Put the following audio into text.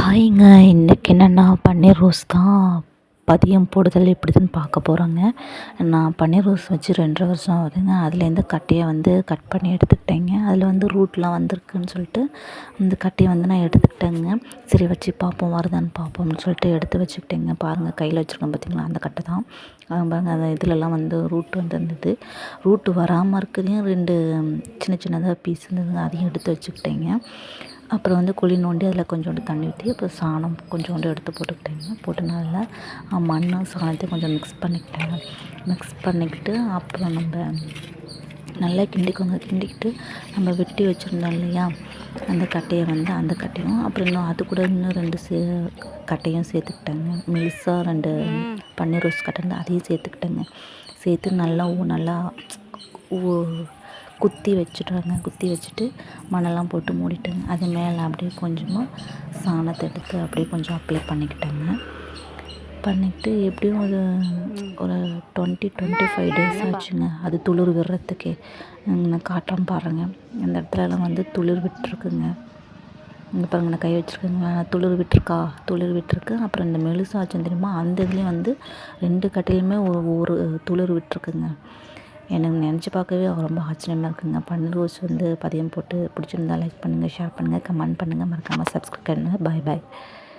ஹாய்ங்க இன்றைக்கி என்னென்னா பன்னீர் ரோஸ் தான் பதியம் போடுதல் எப்படிதுன்னு பார்க்க போகிறோங்க நான் பன்னீர் ரோஸ் வச்சு ரெண்டரை வருஷம் ஆகுதுங்க. அதுலேருந்து கட்டையை வந்து கட் பண்ணி எடுத்துக்கிட்டேங்க. அதில் வந்து ரூட்லாம் வந்திருக்குன்னு சொல்லிட்டு அந்த கட்டையை வந்து நான் எடுத்துக்கிட்டேங்க. சரி வச்சு பார்ப்போம் வருதான்னு பார்ப்போம்னு சொல்லிட்டு எடுத்து வச்சுக்கிட்டேங்க. பாருங்கள் கையில் வச்சுருக்கேன் பார்த்தீங்களா? அந்த கட்டை தான். பாருங்கள் அந்த இதிலலாம் வந்து ரூட் வந்துருந்தது. ரூட்டு வராமல் இருக்கிறதையும் ரெண்டு சின்ன சின்னதாக பீஸ் இருந்ததுங்க. அதையும் எடுத்து வச்சுக்கிட்டேங்க. அப்புறம் வந்து குழி நோண்டி அதில் கொஞ்சோண்டு தண்ணி ஊற்றி அப்புறம் சாணம் கொஞ்சோண்டு எடுத்து போட்டுக்கிட்டேங்க போட்டு நல்லா மண்ணும் சாணத்தையும் கொஞ்சம் மிக்ஸ் பண்ணிக்கிட்டேங்க மிக்ஸ் பண்ணிக்கிட்டு அப்புறம் நம்ம நல்லா கிண்டிக்கோங்க. கிண்டிக்கிட்டு நம்ம வெட்டி வச்சுருந்தோம் இல்லையா? அந்த கட்டையை வந்து அந்த கட்டையும் அப்புறம் இன்னும் அது கூட இன்னும் ரெண்டு சே கட்டையும் சேர்த்துக்கிட்டேங்க. மெலிசாக ரெண்டு பன்னீர் ரோஸ் கட்டை அதையும் சேர்த்துக்கிட்டேங்க. சேர்த்து நல்லா நல்லா ஊ குத்தி வச்சுட்டாங்க குத்தி வச்சுட்டு மணலாம் போட்டு மூடிட்டேங்க. அது மேலே அப்படியே கொஞ்சமாக சாணத்தை எடுத்து அப்படியே கொஞ்சம் அப்ளை பண்ணிக்கிட்டேங்க. பண்ணிக்கிட்டு எப்படியும் ஒரு ஒரு டுவெண்ட்டி டுவெண்ட்டி ஃபைவ் டேஸ் ஆச்சுங்க. அது துளிர் விடுறதுக்கே. நான் காட்டுறேன் பாருங்கள் அந்த இடத்துலலாம் வந்து துளிர் விட்டுருக்குங்க. இங்கே பாருங்க நான் கை வச்சுருக்கேங்களா துளிர் விட்டுருக்கா? துளிர் விட்டுருக்கு. அப்புறம் இந்த மெலுசாச்சும் தெரியுமா? அந்த இதுலேயும் வந்து ரெண்டு கட்டையிலுமே ஒரு ஒரு துளிர் விட்டுருக்குங்க. எனக்கு நினச்சி பார்க்கவே ரொம்ப ஆச்சரியமாக இருக்குங்க. பன்னீர் ரோஸ் வந்து பதியம் போட்டு பிடிச்சிருந்தா லைக் பண்ணுங்கள் ஷேர் பண்ணுங்கள் கமெண்ட் பண்ணுங்கள் மறக்காமல் சப்ஸ்கிரைப் பண்ணுங்கள் பாய் பாய்